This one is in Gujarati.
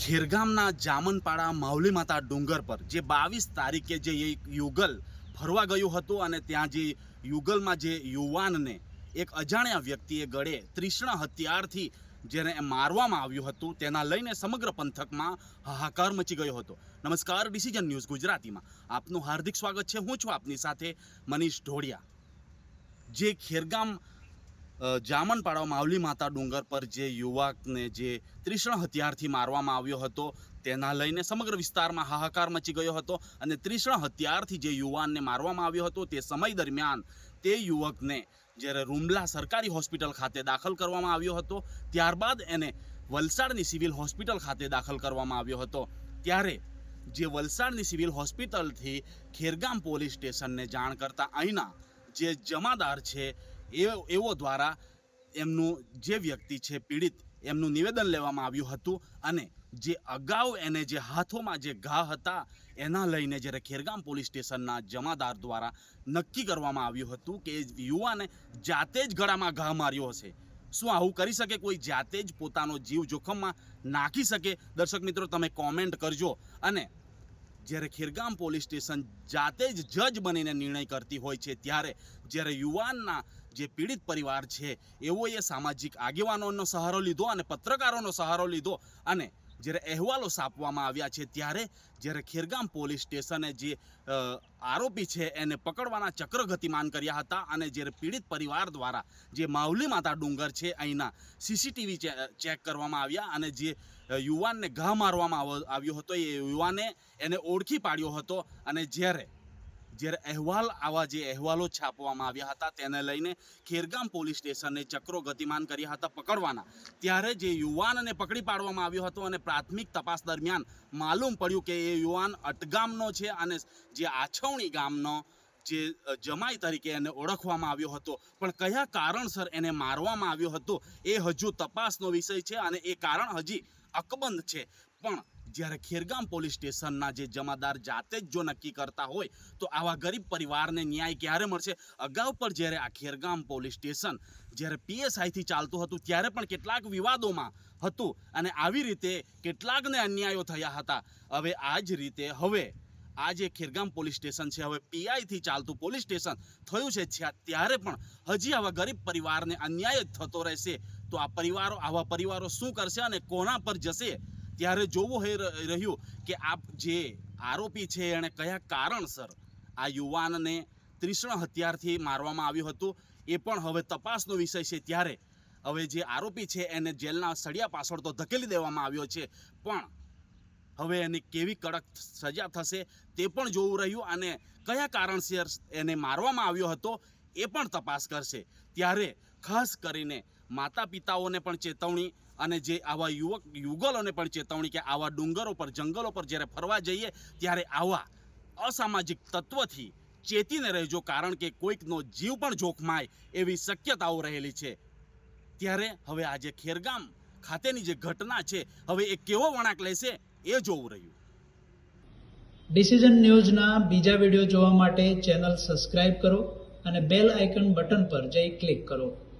ખેરગામના જામનપાડા માવલી માતા ડુંગર પર જે બાવીસ તારીખે જે એક યુગલ ફરવા ગયું હતું અને ત્યાં જે યુગલમાં જે યુવાનને એક અજાણ્યા વ્યક્તિએ ગળે ત્રિષ્ણ હથિયારથી જેને મારવામાં આવ્યું હતું, તેના લઈને સમગ્ર પંથકમાં હાહાકાર મચી ગયો હતો. નમસ્કાર ડિસિઝન ન્યૂઝ ગુજરાતીમાં. આપનું હાર્દિક સ્વાગત છે. હું છું આપની સાથે મનીષ ઢોળિયા. જે ખેરગામ અ, પાડવામાં આવલી માતા ડુંગર પર જે યુવકને જે ત્રિષણ હથિયારથી મારવામાં આવ્યો હતો તેના લઈને સમગ્ર વિસ્તારમાં હાહાકાર મચી ગયો હતો અને ત્રિષણ હથિયારથી જે યુવાનને મારવામાં આવ્યો હતો તે સમય દરમિયાન તે યુવકને જ્યારે રૂમલા સરકારી હોસ્પિટલ ખાતે દાખલ કરવામાં આવ્યો હતો ત્યારબાદ એને વલસાડની સિવિલ હોસ્પિટલ ખાતે દાખલ કરવામાં આવ્યો હતો. ત્યારે જે વલસાડની સિવિલ હોસ્પિટલથી ખેરગામ પોલીસ સ્ટેશનને જાણ કરતા અહીંના જે જમાદાર છે એ એવો દ્વારા એમનું જે વ્યક્તિ છે, પીડિત, એમનું નિવેદન લેવામાં આવ્યું હતું અને જે અગાઉ એને જે હાથોમાં જે ઘા હતા, એના લઈને જ્યારે ખેરગામ પોલીસ સ્ટેશનના જમાદાર દ્વારા નક્કી કરવામાં આવ્યું હતું કે યુવાને જાતે જ ગળામાં ઘા માર્યો હશે. શું આવું કરી શકે? કોઈ જાતે જ પોતાનો જીવ જોખમમાં નાખી શકે? દર્શક મિત્રો, તમે કોમેન્ટ કરજો. અને જ્યારે ખેરગામ પોલીસ સ્ટેશન જાતે જ જજ બનીને નિર્ણય કરતી હોય છે, ત્યારે જ્યારે યુવાનના જે પીડિત પરિવાર છે, એઓએ સામાજિક આગેવાનોનો સહારો લીધો અને પત્રકારોનો સહારો લીધો. અને જ્યારે અહેવાલો સાપવામાં આવ્યા છે, ત્યારે જ્યારે ખેરગામ પોલીસ સ્ટેશને જે આરોપી છે, એને પકડવાના ચક્ર ગતિમાન કર્યા હતા અને જ્યારે પીડિત પરિવાર દ્વારા જે માવલી માતા ડુંગર છે, અહીંના સીસીટીવી ચેક કરવામાં આવ્યા અને જે યુવાનને ઘા મારવામાં આવ્યો હતો, એ યુવાને એને ઓળખી પાડ્યો હતો અને જ્યારે જ્યારે અહેવાલ, આવા જે અહેવાલો છાપવામાં આવ્યા હતા તેને લઈને ખેરગામ પોલીસ સ્ટેશને ચક્રો ગતિમાન કર્યા હતા પકડવાના. ત્યારે જે યુવાનને પકડી પાડવામાં આવ્યો હતો અને પ્રાથમિક તપાસ દરમિયાન માલુમ પડ્યું કે એ યુવાન અટગામનો છે અને જે આછવણી ગામનો જે જમાઈ તરીકે એને ઓળખવામાં આવ્યો હતો. પણ કયા કારણસર એને મારવામાં આવ્યો હતો એ હજુ તપાસનો વિષય છે અને એ કારણ હજી અકબંધ છે. પણ જ્યારે ખેરગામ પોલીસ સ્ટેશનના જે જમાદાર જાતે જ જો નક્કી કરતા હોય, તો આવા ગરીબ પરિવારને ન્યાય ક્યારે મળશે? અગાઉ પર જ્યારે આ ખેરગામ પોલીસ સ્ટેશન જ્યારે પીએસઆઈથી ચાલતું હતું, ત્યારે પણ કેટલાક વિવાદોમાં હતું અને આવી રીતે કેટલાકને અન્યાયો થયા હતા. હવે આ જ રીતે, હવે આ જે ખેરગામ પોલીસ સ્ટેશન છે, હવે પીઆઈથી ચાલતું પોલીસ સ્ટેશન થયું છે ત્યારે પણ હજી આવા ગરીબ પરિવારને અન્યાય જ થતો રહેશે. તો આ પરિવારો, આવા પરિવારો શું કરશે અને કોના પર જશે? ત્યારે જોવું હે રહ્યું કે આ જે આરોપી છે એણે કયા કારણસર આ યુવાનને ત્રિષ્ણ હથિયારથી મારવામાં આવ્યું હતું, એ પણ હવે તપાસનો વિષય છે ત્યારે. હવે જે આરોપી છે એને જેલના સળિયા પાછળ તો ધકેલી દેવામાં આવ્યો છે, પણ હવે એની કેવી કડક સજા થશે તે પણ જોવું રહ્યું અને કયા કારણસર એને મારવામાં આવ્યો હતો એ પણ તપાસ કરશે. ત્યારે ખાસ કરીને માતા પિતાઓને પણ ચેતવણી અને જે આવા યુવક, યુગલોને પણ ચેતવણી કે આવા ડુંગરો પર, જંગલો પર જ્યારે ફરવા જઈએ, ત્યારે આવા અસામાજિક તત્વથી ચેતીને રહેજો. કારણ કે કોઈકનો જીવ પણ જોખમાય એવી શક્યતાઓ રહેલી છે. ત્યારે હવે આજે ખેરગામ ખાતેની જે ઘટના છે, હવે એ કેવો વળાંક લેશે એ જોવું રહ્યું. ડિસિઝન ન્યૂઝના બીજા વીડિયો જોવા માટે ચેનલ સબસ્ક્રાઇબ કરો અને બેલ આઇકન બટન પર જઈ ક્લિક કરો.